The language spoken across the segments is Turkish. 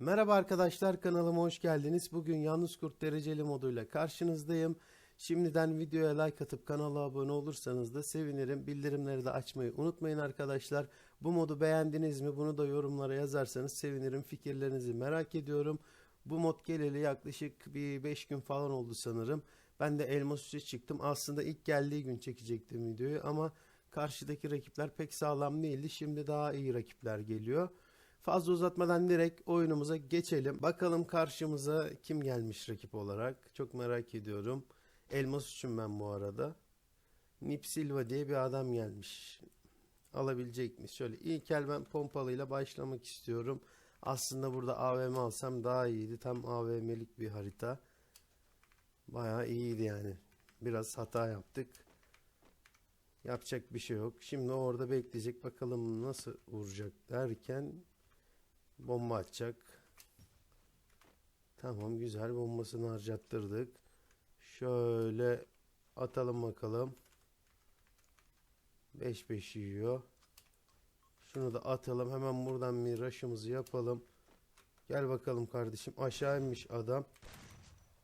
Merhaba arkadaşlar kanalıma hoş geldiniz. Bugün Yalnız Kurt dereceli moduyla karşınızdayım. Şimdiden videoya like atıp kanala abone olursanız da sevinirim. Bildirimleri de açmayı unutmayın arkadaşlar. Bu modu beğendiniz mi? Bunu da yorumlara yazarsanız sevinirim. Fikirlerinizi merak ediyorum. Bu mod geleli yaklaşık bir 5 gün falan oldu sanırım. Ben de Elmas 3'e çıktım. Aslında ilk geldiği gün çekecektim videoyu ama karşıdaki rakipler pek sağlam değildi. Şimdi daha iyi rakipler geliyor. Fazla uzatmadan direkt oyunumuza geçelim. Bakalım karşımıza kim gelmiş rakip olarak. Çok merak ediyorum. Elmas için ben bu arada. Nip Silva diye bir adam gelmiş. Alabilecek mi? Şöyle ilk el ben pompalıyla başlamak istiyorum. Aslında burada AVM alsam daha iyiydi. Tam AVM'lik bir harita. Bayağı iyiydi yani. Biraz hata yaptık. Yapacak bir şey yok. Şimdi orada bekleyecek. Bakalım nasıl vuracak derken bomba atacak. Tamam güzel bombasını harcattırdık. Şöyle atalım bakalım. 5-5 yiyor. Şunu da atalım. Hemen buradan bir rush'ımızı yapalım. Gel bakalım kardeşim. Aşağı inmiş adam.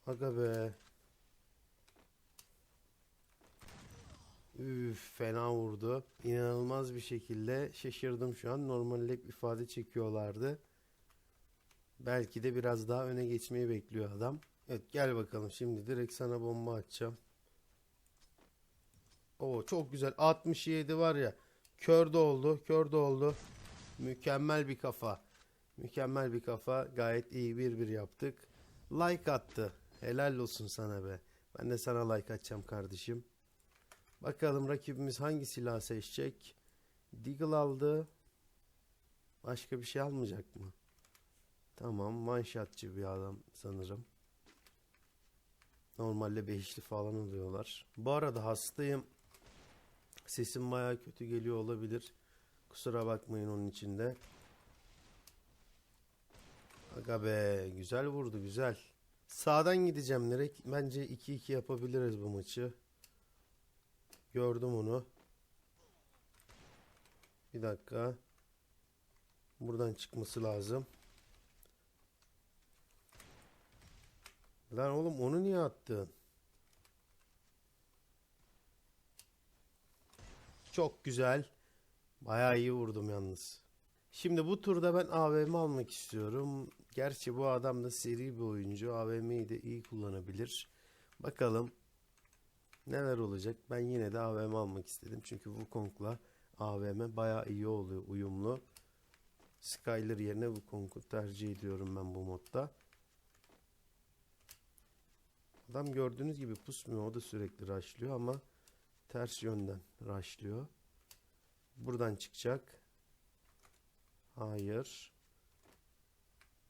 Aga be. Üf fena vurdu. İnanılmaz bir şekilde şaşırdım şu an. Normalde ifade çekiyorlardı. Belki de biraz daha öne geçmeyi bekliyor adam. Evet gel bakalım şimdi direkt sana bomba atacağım. Oo çok güzel. 67 var ya. Kör de oldu. Kör de oldu. Mükemmel bir kafa. Mükemmel bir kafa. Gayet iyi bir bir yaptık. Like attı. Helal olsun sana be. Ben de sana like atacağım kardeşim. Bakalım rakibimiz hangi silah seçecek? Deagle aldı. Başka bir şey almayacak mı? Tamam, one bir adam sanırım. Normalde beşli falan oluyorlar. Bu arada hastayım. Sesim baya kötü geliyor olabilir. Kusura bakmayın onun içinde. Aga be, güzel vurdu, güzel. Sağdan gideceğim direkt. Bence 2-2 yapabiliriz bu maçı. Gördüm onu. Bir dakika. Buradan çıkması lazım. Lan oğlum onu niye attın? Çok güzel. Bayağı iyi vurdum yalnız. Şimdi bu turda ben AVM almak istiyorum. Gerçi bu adam da seri bir oyuncu. AVM'yi de iyi kullanabilir. Bakalım neler olacak. Ben yine de AVM almak istedim. Çünkü Wukong'la AVM bayağı iyi oluyor uyumlu. Skyler yerine Wukong'u tercih ediyorum ben bu modda. Adam gördüğünüz gibi pusmuyor. O da sürekli rushlıyor ama ters yönden rushlıyor. Buradan çıkacak. Hayır.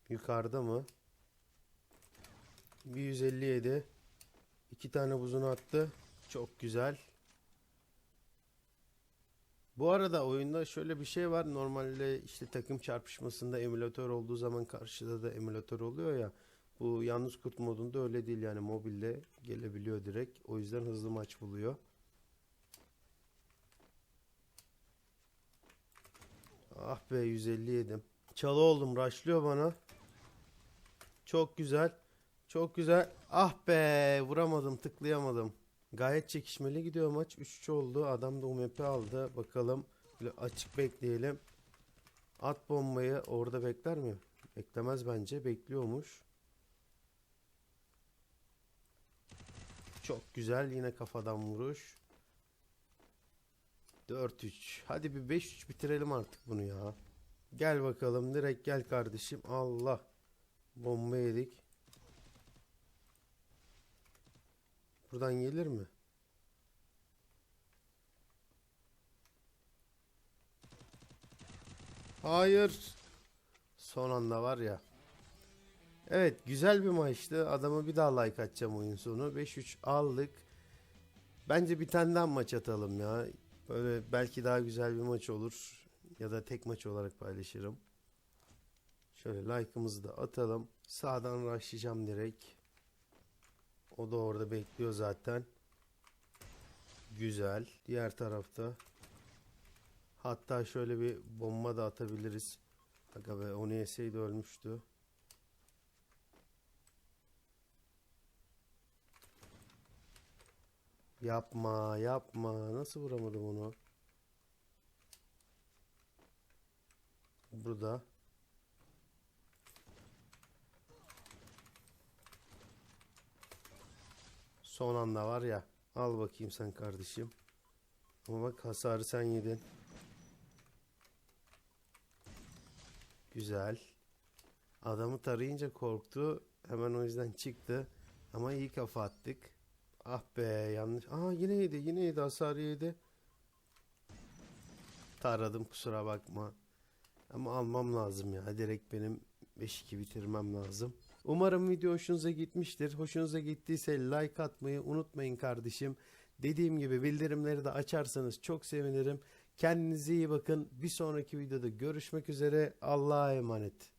Yukarıda mı? Bir 157. İki tane buzunu attı. Çok güzel. Bu arada oyunda şöyle bir şey var. Normalde işte takım çarpışmasında emülatör olduğu zaman karşıda da emülatör oluyor ya. Bu yalnız kurt modunda öyle değil yani mobilde gelebiliyor direkt. O yüzden hızlı maç buluyor. Ah be 150 yedim. Çalı oldum rushlıyor bana. Çok güzel. Çok güzel. Ah be vuramadım tıklayamadım. Gayet çekişmeli gidiyor maç. 3-3 oldu. Adam da UMP aldı. Bakalım. Böyle açık bekleyelim. At bombayı orada bekler mi? Beklemez bence. Bekliyormuş. Çok güzel. Yine kafadan vuruş. 4-3. Hadi bir 5-3 bitirelim artık bunu ya. Gel bakalım. Direkt gel kardeşim. Allah. Bomba yedik. Buradan gelir mi? Hayır. Son anda var ya. Evet güzel bir maçtı. Adama bir daha like atacağım oyun sonu. 5-3 aldık. Bence bir tane daha maç atalım ya. Böyle belki daha güzel bir maç olur. Ya da tek maç olarak paylaşırım. Şöyle like'ımızı da atalım. Sağdan rushlayacağım direkt. O da orada bekliyor zaten. Güzel. Diğer tarafta. Hatta şöyle bir bomba da atabiliriz. Aga be onu yeseydi ölmüştü. Yapma yapma. Nasıl vuramadım onu? Burada. Son anda var ya. Al bakayım sen kardeşim. Ama bak hasarı sen yedin. Güzel. Adamı tarayınca korktu. Hemen o yüzden çıktı. Ama iyi kafa attık. Ah be yanlış. Aa yine yedi yine yedi hasarı yedi. Taradım kusura bakma. Ama almam lazım ya. Direkt benim 5-2 bitirmem lazım. Umarım video hoşunuza gitmiştir. Hoşunuza gittiyse like atmayı unutmayın kardeşim. Dediğim gibi bildirimleri de açarsanız çok sevinirim. Kendinize iyi bakın. Bir sonraki videoda görüşmek üzere. Allah'a emanet.